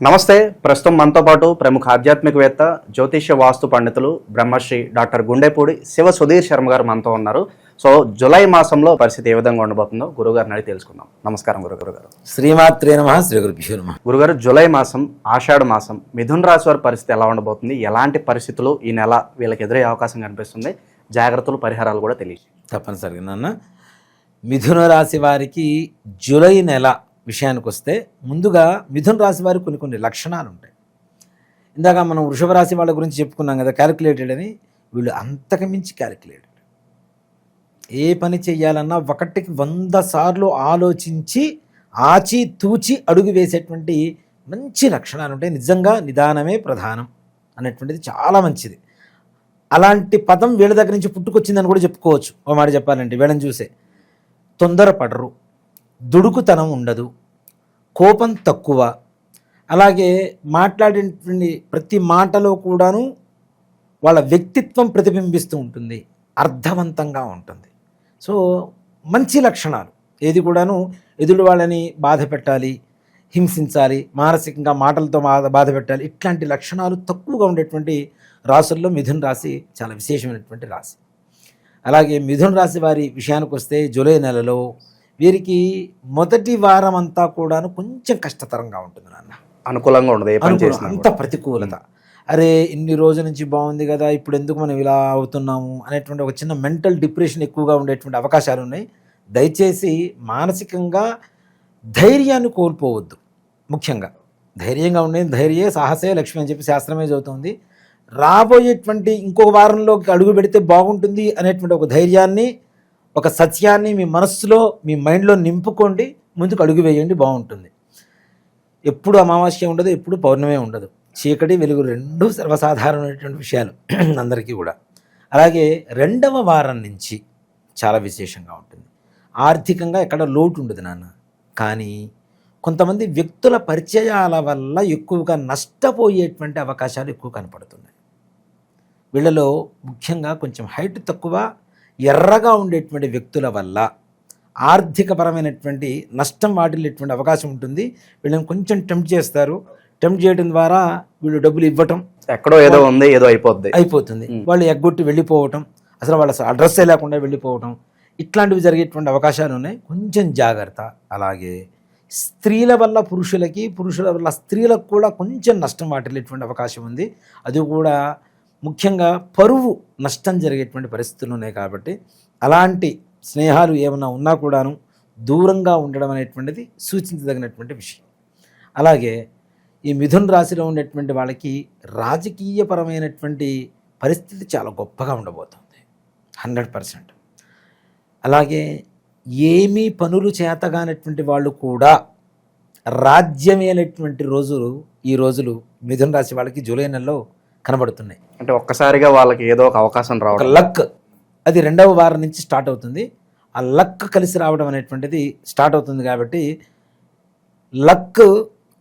నమస్తే. ప్రస్తుతం మనతో పాటు ప్రముఖ ఆధ్యాత్మికవేత్త జ్యోతిష్య వాస్తు పండితులు బ్రహ్మశ్రీ డాక్టర్ గుండెపూడి శివ సుధీర్ శర్మ గారు మనతో ఉన్నారు. సో జూలై మాసంలో పరిస్థితి ఏ విధంగా ఉండబోతుందో గురుగారిని అడిగి తెలుసుకుందాం. నమస్కారం గురుగారు. గారు శ్రీమాత్రే నమ శ్రీ గురుభ్యో నమ. గురుగారు జూలై మాసం ఆషాఢ మాసం మిథున్ రాశి వారి పరిస్థితి ఎలా ఉండబోతుంది? ఎలాంటి పరిస్థితులు ఈ నెల వీళ్ళకి ఎదురయ్యే అవకాశం కనిపిస్తుంది? జాగ్రత్తలు పరిహారాలు కూడా తెలియదు తప్పనిసరిగా నాన్న. మిథున రాశి వారికి జూలై నెల విషయానికి వస్తే ముందుగా మిథున రాశి వారికి కొన్ని కొన్ని లక్షణాలు ఉంటాయి ఇందాక మనం వృషభ రాశి వాళ్ళ గురించి చెప్పుకున్నాం కదా క్యాలిక్యులేటెడ్ అని. వీళ్ళు అంతకు మించి క్యాలిక్యులేటెడ్ ఏ పని చేయాలన్నా ఒకటికి వంద సార్లు ఆలోచించి ఆచి తూచి అడుగు వేసేటువంటి మంచి లక్షణాలు ఉంటాయి నిజంగా నిదానమే ప్రధానం అనేటువంటిది చాలా మంచిది. అలాంటి పదం వీళ్ళ దగ్గర నుంచి పుట్టుకొచ్చిందని కూడా చెప్పుకోవచ్చు. ఓ మాట చెప్పాలంటే వీళ్ళని చూసే. తొందరపడరు. దుడుకుతనం ఉండదు. కోపం తక్కువ. అలాగే మాట్లాడేటువంటి ప్రతి మాటలో కూడాను వాళ్ళ వ్యక్తిత్వం ప్రతిబింబిస్తూ ఉంటుంది. అర్థవంతంగా ఉంటుంది. సో మంచి లక్షణాలు. ఏది కూడాను ఎదుటి వాళ్ళని బాధ పెట్టాలి హింసించాలి మానసికంగా మాటలతో బాధ బాధ పెట్టాలి ఇట్లాంటి లక్షణాలు తక్కువగా ఉండేటువంటి రాసుల్లో మిథున్ రాశి చాలా విశేషమైనటువంటి రాశి. అలాగే మిథున్ రాశి వారి విషయానికి వస్తే జూలై నెలలో వీరికి మొదటి వారం అంతా కూడాను కొంచెం కష్టతరంగా ఉంటుంది నాన్న. అనుకూలంగా ఉండదు అంత ప్రతికూలత. అరే ఇన్ని రోజుల నుంచి బాగుంది కదా ఇప్పుడు ఎందుకు మనం ఇలా అవుతున్నాము అనేటువంటి ఒక చిన్న మెంటల్ డిప్రెషన్ ఎక్కువగా ఉండేటువంటి అవకాశాలు ఉన్నాయి. దయచేసి మానసికంగా ధైర్యాన్ని కోల్పోవద్దు ముఖ్యంగా. ధైర్యంగా ఉండేది ధైర్యే సాహసే లక్ష్మి అని చెప్పి శాస్త్రమే చదువుతుంది రాబోయేటువంటి ఇంకో వారంలోకి అడుగు పెడితే బాగుంటుంది అనేటువంటి ఒక ధైర్యాన్ని ఒక సత్యాన్ని మీ మనస్సులో మీ మైండ్లో నింపుకోండి ముందుకు అడుగు వేయండి బాగుంటుంది. ఎప్పుడు అమావాస్య ఉండదు ఎప్పుడు పౌర్ణమే ఉండదు. చీకటి వెలుగు రెండు సర్వసాధారణమైనటువంటి విషయాలు అందరికీ కూడా. అలాగే రెండవ వారం నుంచి చాలా విశేషంగా ఉంటుంది. ఆర్థికంగా ఎక్కడ లోటు ఉండదు నాన్న. కానీ కొంతమంది వ్యక్తుల పరిచయాల వల్ల ఎక్కువగా నష్టపోయేటువంటి అవకాశాలు ఎక్కువ కనపడుతున్నాయి. వీళ్ళలో ముఖ్యంగా కొంచెం హైట్ తక్కువ ఎర్రగా ఉండేటువంటి వ్యక్తుల వల్ల ఆర్థికపరమైనటువంటి నష్టం వాటిల్లేటువంటి అవకాశం ఉంటుంది. వీళ్ళని కొంచెం టెంప్ట్ చేస్తారు. టెంప్ట్ చేయడం ద్వారా వీళ్ళు డబ్బులు ఇవ్వటం ఎక్కడో ఏదో ఉంది ఏదో అయిపోద్ది. అయిపోతుంది. వాళ్ళు ఎగ్గొట్టి వెళ్ళిపోవటం అసలు వాళ్ళ అడ్రస్సే లేకుండా వెళ్ళిపోవటం ఇట్లాంటివి జరిగేటువంటి అవకాశాలు ఉన్నాయి. కొంచెం జాగ్రత్త. అలాగే స్త్రీల వల్ల పురుషులకి పురుషుల వల్ల స్త్రీలకు కూడా కొంచెం నష్టం వాటిల్లేటువంటి అవకాశం ఉంది. అది కూడా ముఖ్యంగా పరువు నష్టం జరిగేటువంటి పరిస్థితులు ఉన్నాయి కాబట్టి అలాంటి స్నేహాలు ఏమైనా ఉన్నా కూడాను దూరంగా ఉండడం అనేటువంటిది సూచించదగినటువంటి విషయం. అలాగే ఈ మిథున్ రాశిలో ఉండేటువంటి వాళ్ళకి రాజకీయపరమైనటువంటి పరిస్థితి చాలా గొప్పగా ఉండబోతుంది. Hundred percent. అలాగే ఏమీ పనులు చేతగానటువంటి వాళ్ళు కూడా రాజ్యమైనటువంటి రోజులు ఈ రోజులు మిథున రాశి వాళ్ళకి జూలై నెలలో కనబడుతున్నాయి. అంటే ఒక్కసారిగా వాళ్ళకి ఏదో ఒక అవకాశం రావడం. లక్ అది రెండవ వారం నుంచి స్టార్ట్ అవుతుంది. ఆ లక్ కలిసి రావడం అనేటువంటిది స్టార్ట్ అవుతుంది కాబట్టి లక్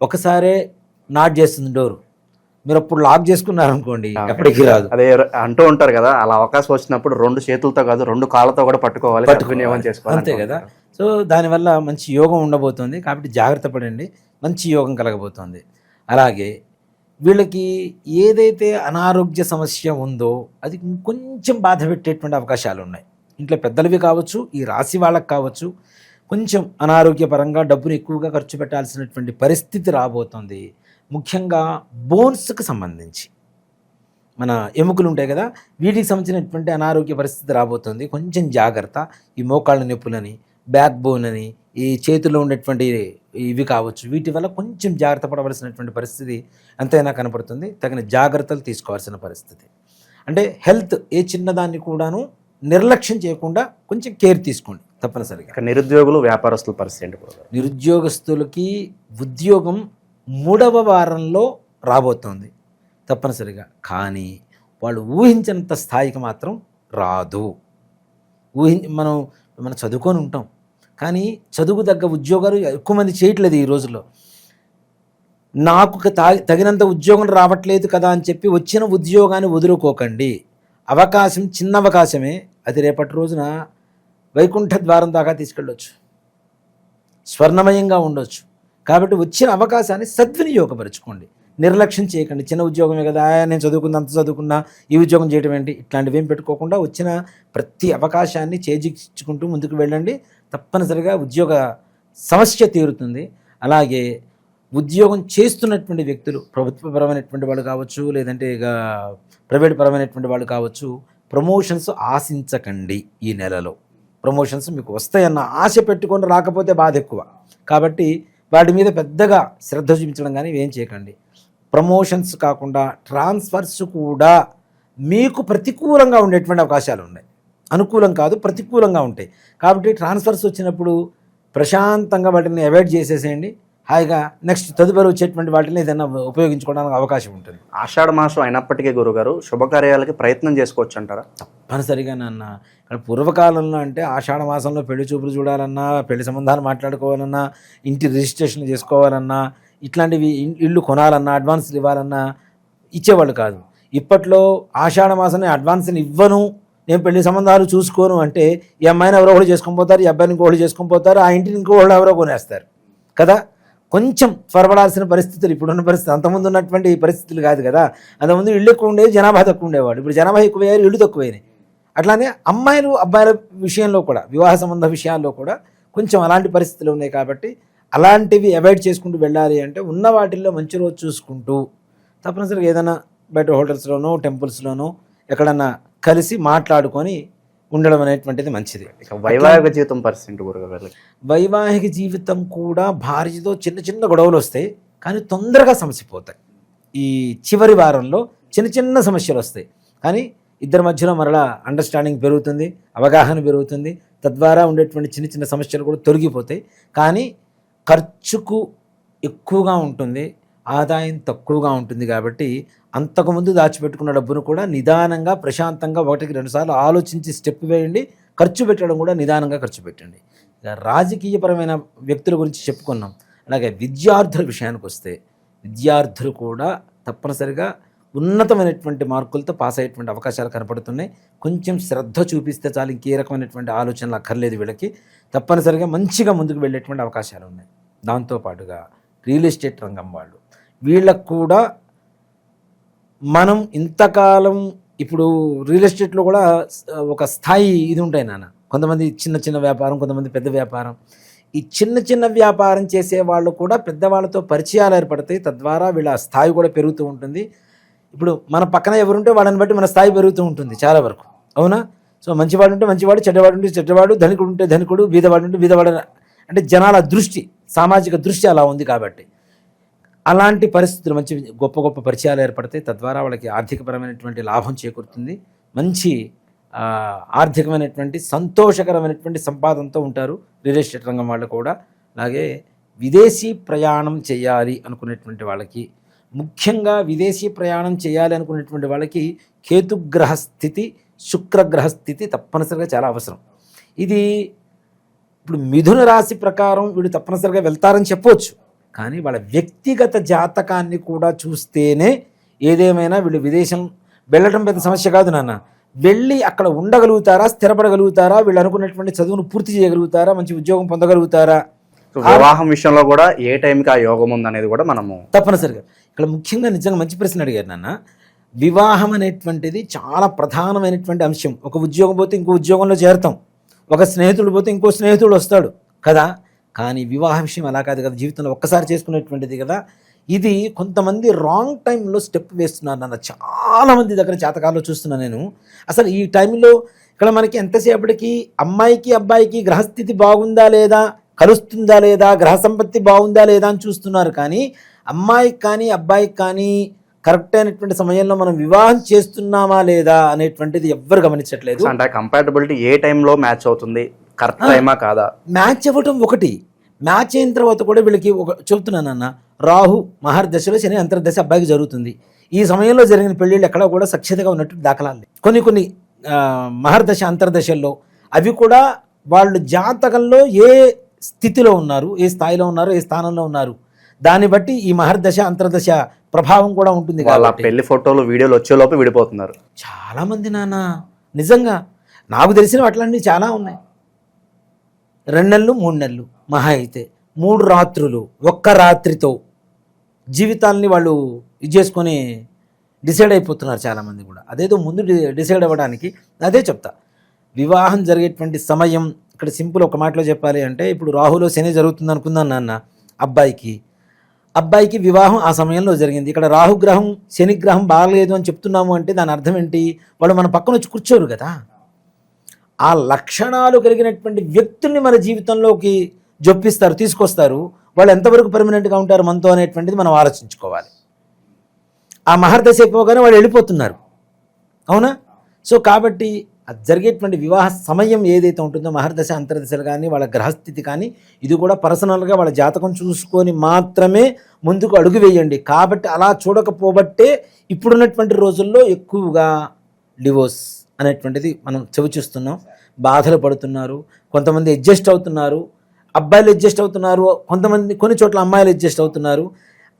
ఒకసారే నాట్ చేస్తుంది డోరు. మీరు అప్పుడు లాక్ చేసుకున్నారు అనుకోండి ఎప్పటికీ రాదు. అదే అంటూ ఉంటారు కదా అలా అవకాశం వచ్చినప్పుడు రెండు చేతులతో కాదు రెండు కాళ్ళతో కూడా పట్టుకోవాలి చేసుకోవాలి అంతే కదా. సో దానివల్ల మంచి యోగం ఉండబోతుంది. కాబట్టి జాగ్రత్త పడండి మంచి యోగం కలగబోతోంది. అలాగే వీళ్ళకి ఏదైతే అనారోగ్య సమస్య ఉందో అది కొంచెం బాధ పెట్టేటువంటి అవకాశాలు ఉన్నాయి. ఇంట్లో పెద్దలవి కావచ్చు ఈ రాశి వాళ్ళకి కావచ్చు కొంచెం అనారోగ్యపరంగా డబ్బును ఎక్కువగా ఖర్చు పెట్టాల్సినటువంటి పరిస్థితి రాబోతుంది. ముఖ్యంగా బోన్స్కి సంబంధించి. మన ఎముకలు ఉంటాయి కదా వీటికి సంబంధించినటువంటి అనారోగ్య పరిస్థితి రాబోతుంది. కొంచెం జాగ్రత్త. ఈ మోకాళ్ళ నొప్పులని బ్యాక్ బోన్ అని ఈ చేతిలో ఉండేటువంటి ఇవి కావచ్చు. వీటి వల్ల కొంచెం జాగ్రత్త పడవలసినటువంటి పరిస్థితి ఎంతైనా కనపడుతుంది. తగిన జాగ్రత్తలు తీసుకోవాల్సిన పరిస్థితి. అంటే హెల్త్ ఏ చిన్నదాన్ని కూడాను నిర్లక్ష్యం చేయకుండా కొంచెం కేర్ తీసుకోండి తప్పనిసరిగా. నిరుద్యోగులు వ్యాపారస్తుల పరిస్థితి? నిరుద్యోగస్తులకి ఉద్యోగం మూడవ వారంలో రాబోతోంది తప్పనిసరిగా. కానీ వాళ్ళు ఊహించినంత స్థాయికి మాత్రం రాదు. ఊహి మనం మనం చదువుకొని ఉంటాం. కానీ చదువు తగ్గ ఉద్యోగాలు ఎక్కువ మంది చేయట్లేదు ఈ రోజుల్లో. నాకు తగినంత ఉద్యోగం రావట్లేదు కదా అని చెప్పి వచ్చిన ఉద్యోగాన్ని వదులుకోకండి. అవకాశం చిన్న అవకాశమే. అది రేపటి రోజున వైకుంఠ ద్వారం దాకా తీసుకెళ్ళొచ్చు. స్వర్ణమయంగా ఉండొచ్చు. కాబట్టి వచ్చిన అవకాశాన్ని సద్వినియోగపరచుకోండి. నిర్లక్ష్యం చేయకండి. చిన్న ఉద్యోగమే కదా నేను చదువుకున్నా అంత చదువుకున్నా ఈ ఉద్యోగం చేయడం ఏంటి? ఇట్లాంటివి ఏం పెట్టుకోకుండా వచ్చిన ప్రతి అవకాశాన్ని చేజిక్కుంటూ ముందుకు వెళ్ళండి. తప్పనిసరిగా ఉద్యోగ సమస్య తీరుతుంది. అలాగే ఉద్యోగం చేస్తున్నటువంటి వ్యక్తులు ప్రభుత్వపరమైనటువంటి వాళ్ళు కావచ్చు లేదంటే ఇక ప్రైవేట్ పరమైనటువంటి వాళ్ళు కావచ్చు ప్రమోషన్స్ ఆశించకండి ఈ నెలలో. ప్రమోషన్స్ మీకు వస్తాయన్న ఆశ పెట్టుకొని రాకపోతే బాధ ఎక్కువ. కాబట్టి వాటి మీద పెద్దగా శ్రద్ధ చూపించడం కానీ ఏం చేయకండి. ప్రమోషన్స్ కాకుండా ట్రాన్స్ఫర్స్ కూడా మీకు ప్రతికూలంగా ఉండేటువంటి అవకాశాలు ఉన్నాయి. అనుకూలం కాదు ప్రతికూలంగా ఉంటాయి. కాబట్టి ట్రాన్స్ఫర్స్ వచ్చినప్పుడు ప్రశాంతంగా వాటిని అవాయిడ్ చేసేసేయండి. హాయిగా నెక్స్ట్ తదుపరి వచ్చేటువంటి వాటిని ఏదైనా ఉపయోగించుకోవడానికి అవకాశం ఉంటుంది. ఆషాఢ మాసం అయినప్పటికీ గురుగారు శుభకార్యాలకి ప్రయత్నం చేసుకోవచ్చు అంటారా? తప్పనిసరిగా నాన్న. ఇక్కడ పూర్వకాలంలో అంటే ఆషాఢ మాసంలో పెళ్ళి చూపులు చూడాలన్నా పెళ్ళి సంబంధాలు మాట్లాడుకోవాలన్నా ఇంటి రిజిస్ట్రేషన్ చేసుకోవాలన్నా ఇట్లాంటివి ఇల్లు కొనాలన్నా అడ్వాన్స్లు ఇవ్వాలన్నా ఇచ్చేవాళ్ళు కాదు. ఇప్పట్లో ఆషాఢ మాసాన్ని అడ్వాన్స్ని ఇవ్వను. నేను పెళ్ళి సంబంధాలు చూసుకోను అంటే ఈ అమ్మాయిని ఎవరో ఒకళ్ళు చేసుకొని పోతారు ఈ అబ్బాయిని ఇంకోళ్ళు చేసుకొని పోతారు ఆ ఇంటిని ఇంకోళ్ళు ఎవరో కొనేస్తారు. కదా? కొంచెం త్వరపడాల్సిన పరిస్థితులు ఇప్పుడున్న పరిస్థితి అంతకుముందు ఉన్నటువంటి పరిస్థితులు కాదు కదా? అంతకుముందు ఇళ్ళు ఎక్కువ ఉండేది జనాభా తక్కువ ఉండేవాడు ఇప్పుడు జనాభా ఎక్కువయ్యారు ఇల్లు తక్కువైనాయి. అట్లానే అమ్మాయిలు అబ్బాయిల విషయంలో కూడా వివాహ సంబంధ విషయాల్లో కూడా కొంచెం అలాంటి పరిస్థితులు ఉన్నాయి కాబట్టి అలాంటివి అవాయిడ్ చేసుకుంటూ వెళ్ళాలి అంటే ఉన్న వాటిల్లో మంచి రోజు చూసుకుంటూ తప్పనిసరిగా ఏదైనా బయట హోటల్స్లోనో టెంపుల్స్లోనో ఎక్కడన్నా కలిసి మాట్లాడుకొని ఉండడం అనేటువంటిది మంచిది. వైవాహిక జీవితం వీళ్ళకి? వైవాహిక జీవితం కూడా భార్యతో చిన్న చిన్న గొడవలు వస్తాయి కానీ తొందరగా సమసిపోతాయి. ఈ చివరి వారంలో చిన్న చిన్న సమస్యలు వస్తాయి. కానీ ఇద్దరి మధ్యలో మరలా అండర్స్టాండింగ్ పెరుగుతుంది అవగాహన పెరుగుతుంది తద్వారా ఉండేటువంటి చిన్న చిన్న సమస్యలు కూడా తొలగిపోతాయి. కానీ ఖర్చుకు ఎక్కువగా ఉంటుంది ఆదాయం తక్కువగా ఉంటుంది కాబట్టి అంతకుముందు దాచిపెట్టుకున్న డబ్బును కూడా నిదానంగా ప్రశాంతంగా ఒకటికి రెండుసార్లు ఆలోచించి స్టెప్ వేయండి ఖర్చు పెట్టడం కూడా నిదానంగా ఖర్చు పెట్టండి. ఇక రాజకీయపరమైన వ్యక్తుల గురించి చెప్పుకున్నాం. అలాగే విద్యార్థుల విషయానికి వస్తే విద్యార్థులు కూడా తప్పనిసరిగా ఉన్నతమైనటువంటి మార్కులతో పాస్ అయ్యేటువంటి అవకాశాలు కనపడుతున్నాయి. కొంచెం శ్రద్ధ చూపిస్తే చాలు ఇంకే రకమైనటువంటి ఆలోచనలు అక్కర్లేదు వీళ్ళకి. తప్పనిసరిగా మంచిగా ముందుకు వెళ్ళేటువంటి అవకాశాలు ఉన్నాయి. దాంతోపాటుగా రియల్ ఎస్టేట్ రంగం వాళ్ళు వీళ్ళకు కూడా మనం ఇంతకాలం ఇప్పుడు రియల్ ఎస్టేట్లో కూడా ఒక స్థాయి ఇది ఉంటాయి నాన్న. కొంతమంది చిన్న చిన్న వ్యాపారం కొంతమంది పెద్ద వ్యాపారం. ఈ చిన్న చిన్న వ్యాపారం చేసే వాళ్ళు కూడా పెద్దవాళ్ళతో పరిచయాలు ఏర్పడతాయి. తద్వారా వీళ్ళ స్థాయి కూడా పెరుగుతూ ఉంటుంది. ఇప్పుడు మన పక్కన ఎవరుంటే వాళ్ళని బట్టి మన స్థాయి పెరుగుతూ ఉంటుంది చాలా వరకు. అవునా? సో మంచివాడు ఉంటే మంచివాడు చెడ్డవాడు ఉంటే చెడ్డవాడు ధనికుడు ఉంటే ధనికుడు బీదవాడు ఉంటే బీదవాడు. అంటే జనాల దృష్టి సామాజిక దృష్టి అలా ఉంది కాబట్టి. అలాంటి పరిస్థితులు మంచి గొప్ప గొప్ప పరిచయాలు ఏర్పడతాయి తద్వారా వాళ్ళకి ఆర్థికపరమైనటువంటి లాభం చేకూరుతుంది. మంచి ఆర్థికమైనటువంటి సంతోషకరమైనటువంటి సంపాదనతో ఉంటారు రియల్ ఎస్టేట్ రంగం వాళ్ళు కూడా. అలాగే విదేశీ ప్రయాణం చేయాలి అనుకునేటువంటి వాళ్ళకి ముఖ్యంగా విదేశీ ప్రయాణం చేయాలి అనుకునేటువంటి వాళ్ళకి కేతుగ్రహ స్థితి శుక్రగ్రహ స్థితి తప్పనిసరిగా చాలా అవసరం. ఇది ఇప్పుడు మిథున రాశి ప్రకారం వీడు తప్పనిసరిగా వెళ్తారని చెప్పవచ్చు. కానీ వాళ్ళ వ్యక్తిగత జాతకాన్ని కూడా చూస్తేనే ఏదేమైనా వీళ్ళు విదేశం వెళ్ళటం పెద్ద సమస్య కాదు నాన్న. వెళ్ళి అక్కడ ఉండగలుగుతారా స్థిరపడగలుగుతారా వీళ్ళు అనుకున్నటువంటి చదువును పూర్తి చేయగలుగుతారా మంచి ఉద్యోగం పొందగలుగుతారా? వివాహం విషయంలో కూడా ఏ టైంకి ఆ యోగం ఉంది అనేది కూడా మనము తప్పనిసరిగా. ఇక్కడ ముఖ్యంగా నిజంగా మంచి ప్రశ్న అడిగారు నాన్న. వివాహం అనేటువంటిది చాలా ప్రధానమైనటువంటి అంశం. ఒక ఉద్యోగం పోతే ఇంకో ఉద్యోగంలో చేరతాం. ఒక స్నేహితుడు పోతే ఇంకో స్నేహితుడు వస్తాడు. కదా? కానీ వివాహ విషయం అలా కాదు కదా జీవితంలో ఒక్కసారి చేసుకునేటువంటిది కదా. ఇది కొంతమంది రాంగ్ టైంలో స్టెప్ వేస్తున్నారు నాన్న. చాలామంది దగ్గర జాతకాల్లో చూస్తున్నాను నేను. అసలు ఈ టైంలో ఇక్కడ మనకి ఎంతసేపటికి అమ్మాయికి అబ్బాయికి గ్రహస్థితి బాగుందా లేదా కలుస్తుందా లేదా గ్రహ సంపత్తి బాగుందా లేదా అని చూస్తున్నారు. కానీ అమ్మాయికి కానీ అబ్బాయికి కానీ కరెక్ట్ అయినటువంటి సమయంలో మనం వివాహం చేస్తున్నామా లేదా అనేటువంటిది ఎవ్వరు గమనించట్లేదు. అంటే కంపాటబిలిటీ ఏ టైంలో మ్యాచ్ అవుతుంది? కరెక్ట్ టైమా కాదా? మ్యాచ్ అవ్వటం ఒకటి. మ్యాచ్ అయిన తర్వాత కూడా వీళ్ళకి ఒక చెబుతున్నాను అన్న రాహు మహర్దశలో శని అంతర్దశ అబ్బాయికి జరుగుతుంది. ఈ సమయంలో జరిగిన పెళ్ళిళ్ళు ఎక్కడ కూడా సఖ్యతగా ఉన్నట్టు దాఖలాలు. కొన్ని కొన్ని మహర్దశ అంతర్దశల్లో అవి కూడా వాళ్ళు జాతకంలో ఏ స్థితిలో ఉన్నారు ఏ స్థాయిలో ఉన్నారు ఏ స్థానంలో ఉన్నారు. దాన్ని బట్టి ఈ మహర్దశ అంతర్దశ ప్రభావం కూడా ఉంటుంది వాళ్ళ పెళ్ళి ఫోటోలు వీడియోలు వచ్చేలోపు విడిపోతున్నారు. చాలా మంది నాన్న నిజంగా నాకు తెలిసినవి అట్లాంటివి చాలా ఉన్నాయి. రెండు నెలలు మూడు నెలలు మహా అయితే. మూడు రాత్రులు ఒక్క రాత్రితో జీవితాల్ని వాళ్ళు ఇది చేసుకొని డిసైడ్ అయిపోతున్నారు చాలామంది కూడా. అదేదో ముందు డి- డిసైడ్ అవ్వడానికి అదే చెప్తా. వివాహం జరిగేటువంటి సమయం ఇక్కడ సింపుల్ ఒక మాటలో చెప్పాలి అంటే ఇప్పుడు రాహులో శని జరుగుతుంది అనుకుందాం నాన్న అబ్బాయికి. అబ్బాయికి వివాహం ఆ సమయంలో జరిగింది. ఇక్కడ రాహుగ్రహం శనిగ్రహం బాగలేదు అని చెప్తున్నాము అంటే దాని అర్థం ఏంటి? వాళ్ళు మన పక్కన వచ్చి కూర్చోరు కదా. ఆ లక్షణాలు కలిగినటువంటి వ్యక్తుల్ని మన జీవితంలోకి జొప్పిస్తారు తీసుకొస్తారు. వాళ్ళు ఎంతవరకు పర్మనెంట్గా ఉంటారు మనతో అనేటువంటిది మనం ఆలోచించుకోవాలి. ఆ మహర్దశ అయిపోగానే వాళ్ళు వెళ్ళిపోతున్నారు. అవునా? సో కాబట్టి అది జరిగేటువంటి వివాహ సమయం ఏదైతే ఉంటుందో మహర్దశ అంతర్దశలు కానీ వాళ్ళ గ్రహస్థితి కానీ ఇది కూడా పర్సనల్గా వాళ్ళ జాతకం చూసుకొని మాత్రమే ముందుకు అడుగు వేయండి. కాబట్టి అలా చూడకపోబట్టే ఇప్పుడున్నటువంటి రోజుల్లో ఎక్కువగా డివోర్స్ అనేటువంటిది మనం చెవి చూస్తున్నాం. బాధలు పడుతున్నారు. కొంతమంది అడ్జస్ట్ అవుతున్నారు. అబ్బాయిలు అడ్జస్ట్ అవుతున్నారు. కొంతమంది కొన్ని చోట్ల అమ్మాయిలు అడ్జస్ట్ అవుతున్నారు.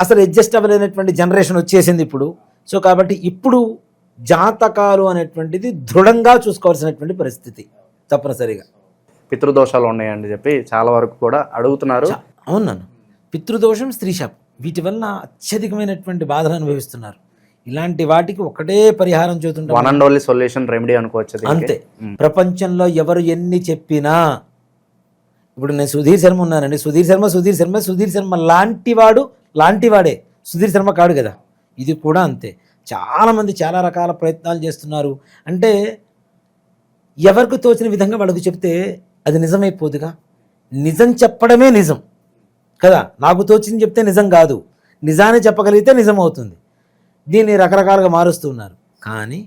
అసలు అడ్జస్ట్ అవ్వలేనటువంటి జనరేషన్ వచ్చేసింది ఇప్పుడు. సో కాబట్టి ఇప్పుడు జాతకాలు అనేటువంటిది దృఢంగా చూసుకోవాల్సినటువంటి పరిస్థితి తప్పనిసరిగా. పితృదోషాలు ఉన్నాయని చెప్పి చాలా వరకు కూడా అడుగుతున్నారు. చా- అవును నాన్న. పితృదోషం స్త్రీ శాపం. వీటి వల్ల అత్యధికమైనటువంటి బాధలు అనుభవిస్తున్నారు. ఇలాంటి వాటికి ఒకటే పరిహారం చూస్తుంటాం one and only solution remedy అనుకోవచ్చు. అంతే. ప్రపంచంలో ఎవరు ఎన్ని చెప్పినా ఇప్పుడు నేను సుధీర్ శర్మ ఉన్నానండి. సుధీర్ శర్మ సుధీర్ శర్మ సుధీర్ శర్మ లాంటివాడు లాంటివాడే. సుధీర్ శర్మ కాడు కదా. ఇది కూడా అంతే. చాలామంది చాలా రకాల ప్రయత్నాలు చేస్తున్నారు. అంటే ఎవరికి తోచిన విధంగా వాళ్ళకు చెప్తే అది నిజమైపోదుగా నిజం చెప్పడమే నిజం. కదా? నాకు తోచింది చెప్తే నిజం కాదు. నిజాన్ని చెప్పగలిగితే నిజం అవుతుంది. దీన్ని రకరకాలుగా మారుస్తూ ఉన్నారు కానీ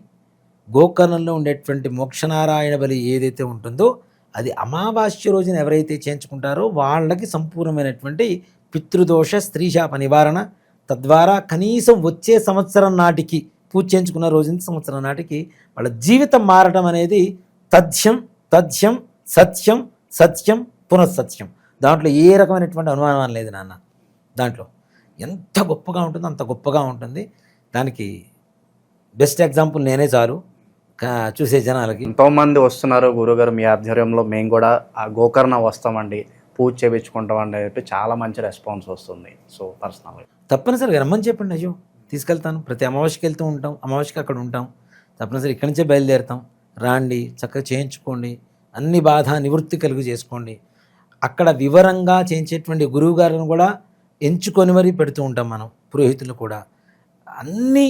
గోకర్ణంలో ఉండేటువంటి మోక్షనారాయణ బలి ఏదైతే ఉంటుందో అది అమావాస్య రోజున ఎవరైతే చేయించుకుంటారో వాళ్ళకి సంపూర్ణమైనటువంటి పితృదోష స్త్రీశాప నివారణ. తద్వారా కనీసం వచ్చే సంవత్సరం నాటికి పూజ చేయించుకున్న రోజు సంవత్సరం నాటికి వాళ్ళ జీవితం మారటం అనేది తథ్యం తథ్యం సత్యం సత్యం పునఃసత్యం. దాంట్లో ఏ రకమైనటువంటి అనుమానం లేదు నాన్న. దాంట్లో ఎంత గొప్పగా ఉంటుందో అంత గొప్పగా ఉంటుంది. దానికి బెస్ట్ ఎగ్జాంపుల్ నేనే చాలు. చూసే జనాలకి. ఎంతో మంది వస్తున్నారు గురుగారు మీ ఆధ్వర్యంలో. మేము కూడా ఆ గోకర్ణ వస్తామండి. పూజ చేయించుకుంటామండి అని చెప్పి చాలా మంచి రెస్పాన్స్ వస్తుంది. సో పర్సనల్ తప్పనిసరిగా రమ్మని చెప్పండి అయ్యో. తీసుకెళ్తాను. ప్రతి అమావాస్యకి వెళ్తూ ఉంటాం. అమావాస్యకి అక్కడ ఉంటాం. తప్పనిసరి ఇక్కడి నుంచే బయలుదేరుతాం. రాండి చక్కగా చేయించుకోండి. అన్ని బాధ నివృత్తి కలుగు చేసుకోండి. అక్కడ వివరంగా చేయించేటువంటి గురువు గారిని కూడా ఎంచుకొని మరీ పెడుతూ ఉంటాం మనం. పురోహితులు కూడా. అన్నీ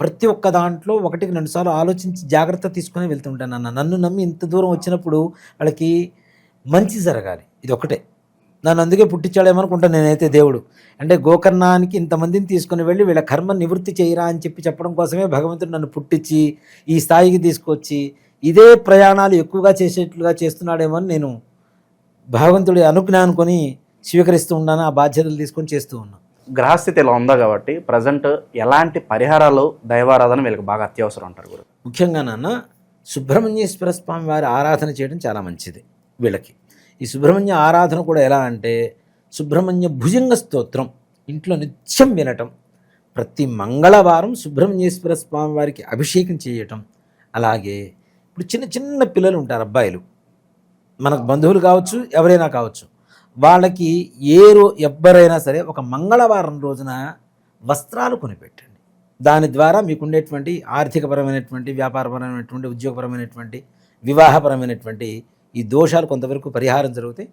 ప్రతి ఒక్క దాంట్లో ఒకటికి రెండు సార్లు ఆలోచించి జాగ్రత్త తీసుకొని వెళ్తుంటాను అన్న నన్ను. నమ్మి ఇంత దూరం వచ్చినప్పుడు వాళ్ళకి మంచి జరగాలి. ఇది ఒకటే. నన్ను అందుకే పుట్టించాడేమనుకుంటాను నేనైతే దేవుడు. అంటే గోకర్ణానికి ఇంతమందిని తీసుకుని వెళ్ళి వీళ్ళ కర్మ నివృత్తి చేయరా అని చెప్పి చెప్పడం కోసమే భగవంతుడు నన్ను పుట్టించి ఈ స్థాయికి తీసుకొచ్చి ఇదే ప్రయాణాలు ఎక్కువగా చేసేట్లుగా చేస్తున్నాడేమో అని నేను భగవంతుడి అనుజ్ఞ అనుకొని స్వీకరిస్తూ ఉన్నాను ఆ బాధ్యతలు తీసుకొని చేస్తూ ఉన్నాను. గ్రహస్థితి ఇలా ఉందా కాబట్టి ప్రజెంట్ ఎలాంటి పరిహారాలు దైవారాధన వీళ్ళకి బాగా అత్యవసరం అంటారు గురు. ముఖ్యంగా నాన్న సుబ్రహ్మణ్యేశ్వర స్వామి వారి ఆరాధన చేయడం చాలా మంచిది వీళ్ళకి. ఈ సుబ్రహ్మణ్య ఆరాధన కూడా ఎలా అంటే సుబ్రహ్మణ్య భుజంగ స్తోత్రం ఇంట్లో నిత్యం వినటం ప్రతి మంగళవారం సుబ్రహ్మణ్యేశ్వర స్వామి వారికి అభిషేకం చేయటం అలాగే ఇప్పుడు చిన్న చిన్న పిల్లలు ఉంటారు అబ్బాయిలు. మనకు బంధువులు కావచ్చు ఎవరైనా కావచ్చు. వాళ్ళకి ఏ రో ఎవ్వరైనా సరే ఒక మంగళవారం రోజున వస్త్రాలు కొనిపెట్టండి. దాని ద్వారా మీకు ఉండేటువంటి ఆర్థికపరమైనటువంటి వ్యాపారపరమైనటువంటి ఉద్యోగపరమైనటువంటి వివాహపరమైనటువంటి ఈ దోషాలు కొంతవరకు పరిహారం జరిగితే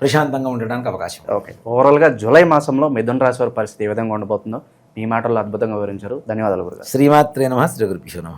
ప్రశాంతంగా ఉండడానికి అవకాశం. ఓకే. ఓవరాల్గా జూలై మాసంలో మిథున రాశి వారి పరిస్థితి ఏ విధంగా ఉండబోతుందో మీ మాటల్లో అద్భుతంగా వివరించారు. ధన్యవాదాలు గురుగారు. శ్రీమాత్రే నమ శ్రీ గురుపిషో నమ.